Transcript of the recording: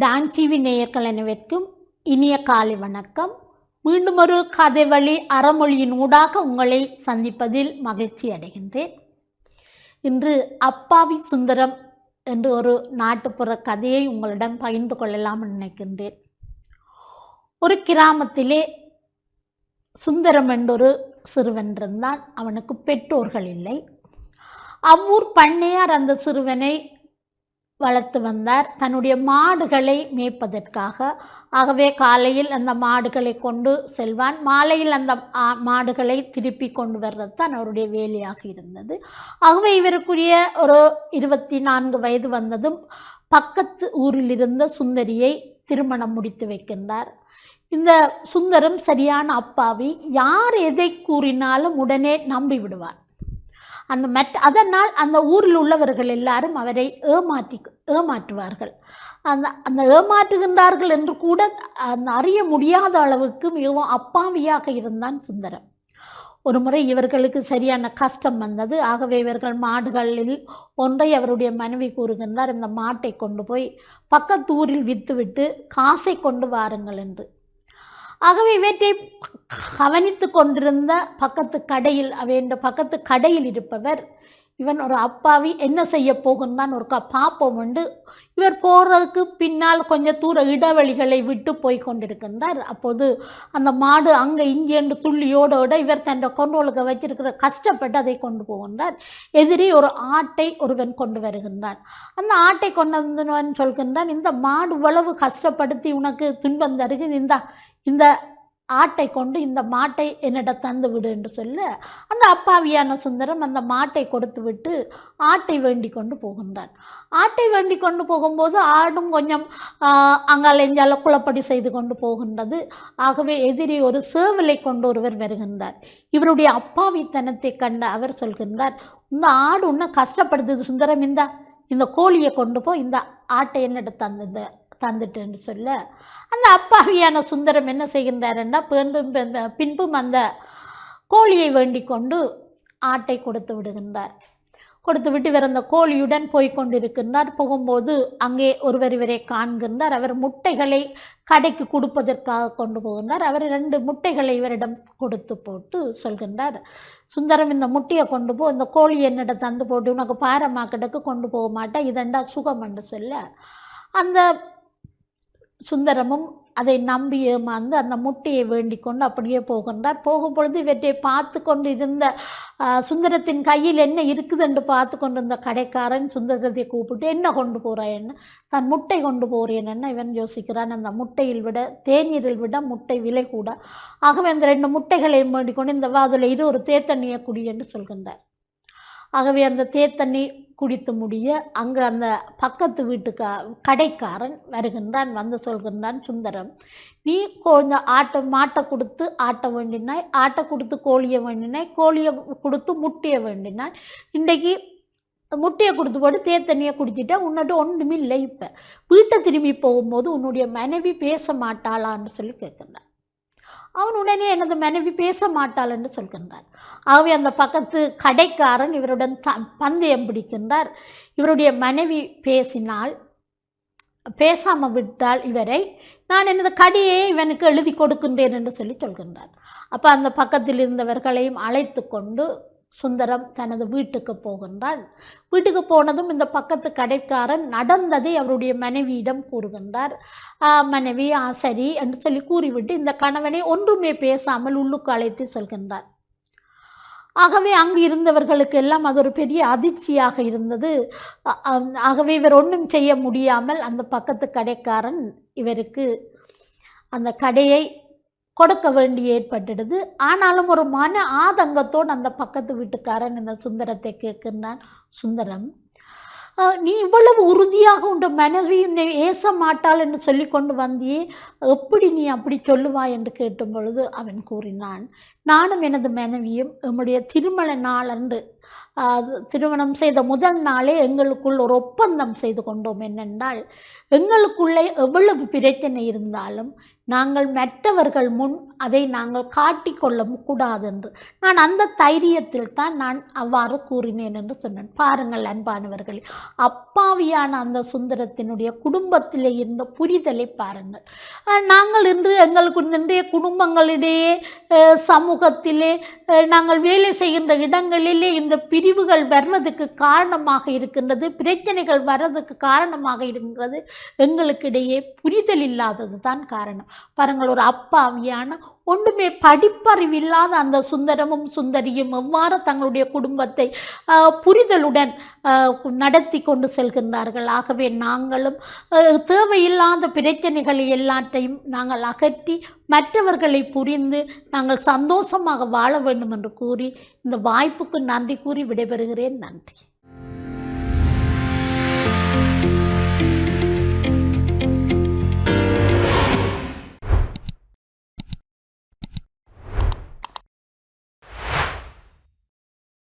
Don TV நேயர்கள் அனைவருக்கும் இனிய காலை வணக்கம். மீண்டும் ஒரு கதை வழி அறமொழியின் ஊடாக உங்களை சந்திப்பதில் மகிழ்ச்சி அடைகின்றேன். இன்று அப்பாவி சுந்தரம் என்று ஒரு நாட்டுப்புற கதையை உங்களிடம் பகிர்ந்து கொள்ளலாம் நினைக்கின்றேன். ஒரு கிராமத்திலே சுந்தரம் என்றொரு சிறுவன் இருந்தான். அவனுக்கு பெற்றோர்கள் இல்லை. அவ்வூர் பண்ணையார் அந்த சிறுவனை வளர்த்து வந்தார். தன்னுடைய மாடுகளை மேய்ப்பதற்காக. ஆகவே காலையில் அந்த மாடுகளை கொண்டு செல்வான். மாலையில் அந்த மாடுகளை திருப்பி கொண்டு வர்றது தான் அவருடைய வேலையாக இருந்தது. ஆகவே இவருக்குரிய ஒரு இருபத்தி நான்கு வயது வந்ததும் பக்கத்து ஊரில் இருந்த சுந்தரியை திருமணம் முடித்து வைக்கின்றார். இந்த சுந்தரம் சரியான அப்பாவி. யார் எதை கூறினாலும் உடனே நம்பி விடுவார். அந்த மற்ற அதனால் அந்த ஊரில் உள்ளவர்கள் எல்லாரும் அவரை ஏமாற்றி ஏமாற்றுவார்கள். அந்த அந்த ஏமாற்றுகின்றார்கள் என்று கூட அந்த அறிய முடியாத அளவுக்கு மிகவும் அப்பாவியாக இருந்தான் சுந்தரம். ஒரு முறை இவர்களுக்கு சரியான கஷ்டம் வந்தது. ஆகவே இவர்கள் மாடுகளில் ஒன்றை அவருடைய மனைவி கூறுகின்றார் இந்த மாட்டை கொண்டு போய் பக்கத்து ஊரில் விற்றுவிட்டு காசை கொண்டு வாருங்கள் என்று. ஆகவே இவற்றை கவனித்து கொண்டிருந்த பக்கத்து கடையில் அவன் பக்கத்து கடையில் இருப்பவர் இவன் ஒரு அப்பாவி என்ன செய்ய போகின்றான் ஒரு க- பாப்போம் உண்டு. இவர் போறதுக்கு பின்னால் கொஞ்சம் தூர இடைவெளிகளை விட்டு போய் கொண்டிருக்கின்றார். அப்போது அந்த மாடு அங்க இங்கேண்டு துள்ளியோட துள்ளியோடோட இவர் தன் கொண்டோளுக்கு வச்சிருக்கிற கஷ்டப்பட்டு அதை கொண்டு போகின்றார். எதிரி ஒரு ஆட்டை ஒருவன் கொண்டு வருகின்றான். அந்த ஆட்டை கொண்டு வந்தவன் சொல்கின்றான் இந்த மாடு இவ்வளவு கஷ்டப்படுத்தி உனக்கு துன்பம் தருகிறது. இந்த இந்த ஆட்டை கொண்டு இந்த மாட்டை என்னிட தந்து விடு என்று சொல்ல அந்த அப்பாவியான சுந்தரம் அந்த மாட்டை கொடுத்து விட்டு ஆட்டை வேண்டி கொண்டு போகின்றான். ஆட்டை வேண்டி கொண்டு போகும்போது ஆடும் கொஞ்சம் ஆஹ், அங்கால குளப்படி செய்து கொண்டு போகின்றது. ஆகவே எதிரி ஒரு சேவலை கொண்டு ஒருவர் வருகின்றார். இவருடைய அப்பாவித்தனத்தை கண்ட அவர் சொல்கின்றார் இந்த ஆடு ஒன்றும் கஷ்டப்படுத்துது சுந்தரம் இந்த இந்த கோழியை கொண்டு போ இந்த ஆட்டை என்னிட தந்தது தந்துட்டுன்னு சொல்ல அந்த அப்பாவியான சுந்தரம் என்ன செய்கின்றாருன்னா மீண்டும் பின்பும் அந்த கோழியை வேண்டிக் கொண்டு ஆட்டை கொடுத்து விடுகின்றார். கொடுத்து விட்டு இவர் அந்த கோழியுடன் போய் கொண்டிருக்கின்றார். போகும்போது அங்கே ஒருவர் இவரை காண்கின்றார். அவர் முட்டைகளை கடைக்கு கொடுப்பதற்காக கொண்டு போகின்றார். அவர் ரெண்டு முட்டைகளை இவரிடம் கொடுத்து போட்டு சொல்கின்றார். சுந்தரம் இந்த முட்டையை கொண்டு போ இந்த கோழி என்னிட தந்து போட்டு உனக்கு பாரமாக்கெட்டுக்கு கொண்டு போக மாட்டேன் இதெண்டா சுகம் என்று சொல்ல அந்த சுந்தரமும் அதை நம்பி ஏமாந்து அந்த முட்டையை வேண்டிக் கொண்டு அப்படியே போகின்றார். போகும்பொழுது இவற்றை பார்த்து கொண்டு இருந்த சுந்தரத்தின் கையில் என்ன இருக்குது என்று பார்த்து கொண்டிருந்த கடைக்காரன் சுந்தரத்தை கூப்பிட்டு என்ன கொண்டு போறாயன்னு தன் முட்டை கொண்டு போறேன்னு இவன் யோசிக்கிறான். அந்த முட்டையில் விட தேநீரில் விட முட்டை விலை கூட. ஆகவே அந்த ரெண்டு முட்டைகளையும் வேண்டிக் கொண்டு இந்த வாதுல இரு ஒரு தேத்தண்ணியை குடி என்று சொல்கின்றார். ஆகவே அந்த தேத்தண்ணி குடித்து முடிய அங்கு அந்த பக்கத்து வீட்டுக்கா கடைக்காரன் வருகின்றான் வந்து சொல்கின்றான் சுந்தரம் நீ கொஞ்சம் ஆட்டை மாட்டை கொடுத்து ஆட்டை வேண்டினாய் ஆட்டை கொடுத்து கோழியை வேண்டினாய் கோழியை கொடுத்து முட்டையை வேண்டினாய். இன்றைக்கு முட்டையை கொடுத்து போட்டு தேத்தண்ணியை குடிச்சிட்டா உன்னோட ஒன்றுமே இல்லை இப்போ. வீட்டை திரும்பி போகும்போது உன்னுடைய மனைவி பேச மாட்டாளான்னு சொல்லி கேட்குறேன் அவன் உடனே எனது மனைவி பேச மாட்டாள் என்று சொல்கின்றார். ஆகவே அந்த பக்கத்து கடைக்காரன் இவருடன் த- பந்தயம் பிடிக்கின்றார். இவருடைய மனைவி பேசினால் பேசாமல் விட்டால் இவரை நான் எனது கடியை இவனுக்கு எழுதி கொடுக்கின்றேன் என்று சொல்லி சொல்கின்றார். அப்போ அந்த பக்கத்தில் இருந்தவர்களையும் அழைத்து கொண்டு சுந்தரம் தனது வீட்டுக்கு போகின்றான் வீட்டுக்கு போனதும் இந்த பக்கத்து கடைக்காரன் நடந்ததை அவருடைய மனைவியிடம் கூறுகின்றார். மனைவி ஆ சரி என்று சொல்லி கூறிவிட்டு இந்த கணவனை ஒன்றுமே பேசாமல் உள்ளுக்கு அழைத்து செல்கின்றார். ஆகவே அங்கு இருந்தவர்களுக்கு எல்லாம் அது ஒரு பெரிய அதிர்ச்சியாக இருந்தது. ஆகவே இவர் ஒன்றும் செய்ய முடியாமல் அந்த பக்கத்து கடைக்காரன் இவருக்கு அந்த கடையை கொடுக்க வேண்டி ஏற்பட்டுடுது. ஆனாலும் ஒரு மன ஆதங்கத்தோடு அந்த பக்கத்து வீட்டுக்காரன் இந்த சுந்தரத்தை கேட்கின்றான் சுந்தரம் நீ இவ்வளவு உறுதியாக உண்டு மனைவி உன்னை ஏச மாட்டாள் என்று சொல்லி கொண்டு வந்தியே எப்படி நீ அப்படி சொல்லுவாய்? என்று கேட்டும் பொழுது அவன் கூறினான் நானும் எனது மனைவியும் என்னுடைய திருமண நாள் அன்று திருமணம் செய்த முதல் நாளே எங்களுக்குள் ஒரு ஒப்பந்தம் செய்து கொண்டோம். என்னென்றால் எங்களுக்குள்ளே எவ்வளவு பிரச்சனை இருந்தாலும் நாங்கள் மற்றவர்கள் முன் அதை நாங்கள் காட்டிக்கொள்ள கூடாது என்று நான் அந்த தைரியத்தில் தான் நான் அவ்வாறு கூறினேன் என்று சொன்னேன். பாருங்கள் அன்பானவர்களே அப்பாவியான அந்த சுந்தரத்தினுடைய குடும்பத்திலே இருந்த புரிதலை பாருங்கள். நாங்கள் இன்று எங்களுக்கு இன்றைய குடும்பங்களிடையே சமூகத்திலே நாங்கள் வேலை செய்கின்ற இடங்களிலே இந்த பிரிவுகள் வர்றதுக்கு காரணமாக இருக்கின்றது பிரச்சனைகள் வர்றதுக்கு காரணமாக இருக்கின்றது எங்களுக்கு இடையே புரிதல் இல்லாதது தான் காரணம். பாருங்கள் ஒரு அப்பாவியான ஒன்றுமே படிப்பறிவில்லாத அந்த சுந்தரமும் சுந்தரியும் எவ்வாறு தங்களுடைய குடும்பத்தை புரிதலுடன் நடத்தி கொண்டு செல்கின்றார்கள்? ஆகவே நாங்களும் தேவையில்லாத பிரச்சனைகளை எல்லாத்தையும் நாங்கள் அகற்றி மற்றவர்களை புரிந்து நாங்கள் சந்தோஷமாக வாழ வேண்டும் என்று கூறி இந்த வாய்ப்புக்கு நன்றி கூறி விடைபெறுகிறேன். நன்றி.